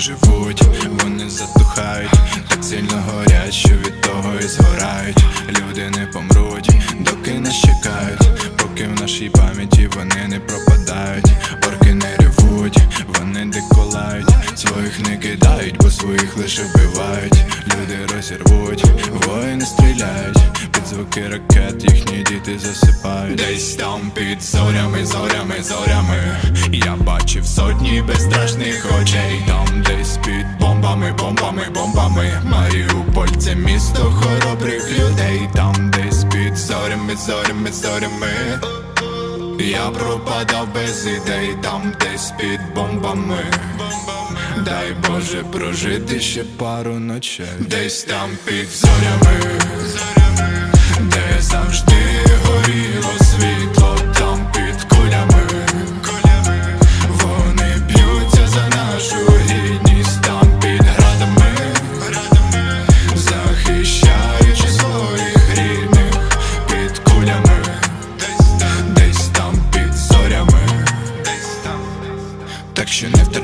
живуть, вони затухають, так сильно горять, що від того і згорають. Люди не помруть, доки нас чекають, поки в нашій пам'яті вони не пропадають, орки не ревуть, вони деколають, своїх не кидають, бо своїх лише вбивають. Люди розірвуть, воїни стріляють, звуки ракет їхні діти засипають. Десь там під зорями, зорями, зорями. Я бачив сотні безстрашних очей. Там десь під бомбами, бомбами, бомбами. Маріуполь це місто хоробрих людей. Там десь під зорями, зорями, зорями. Я пропадав без ідей, там десь під бомбами. Дай Боже прожити ще пару ночей. Десь там під зорями,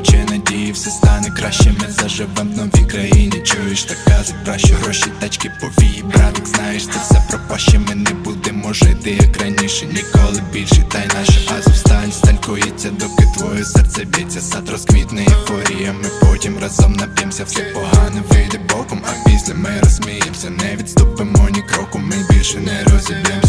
втрачай надії, все стане краще. Ми заживем в новій країні. Чуєш, так кажуть, краще гроші, тачки повії. Братик, знаєш, це все пропаще. Ми не будемо жити, як раніше, ніколи більше. Та й наша азовсталь сталькується, доки твоє серце б'ється, сад розквітне ейфорія. Ми потім разом нап'ємося, все погане вийде боком, а після ми розсміємося, не відступимо ні кроку, ми більше не розіб'ємося.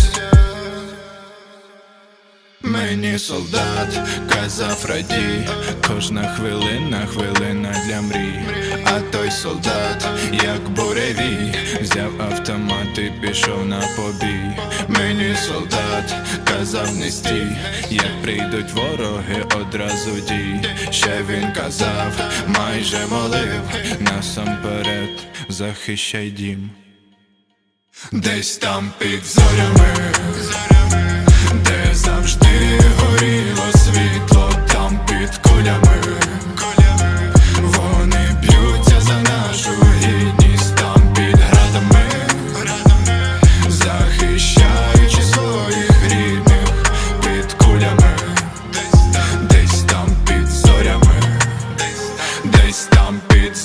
Мені солдат казав радій, кожна хвилина, хвилина для мрій. А той солдат, як буревій, взяв автомат і пішов на побій. Мені солдат казав не стій, як прийдуть вороги, одразу дій. Ще він казав, майже молив, насамперед захищай дім. Десь там під зорями,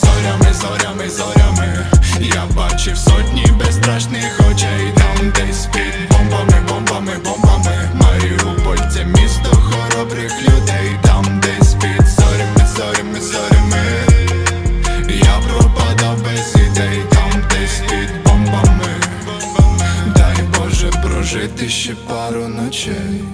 зорями, зорями, зорями. Я бачив сотні безстрашних очей Там десь під бомбами, бомбами, бомбами. Маріуполь це місто хоробрих людей Там десь під зорями, зорями, зорями. Я пропадав без ідей Там десь під бомбами. Дай Боже прожити ще пару ночей.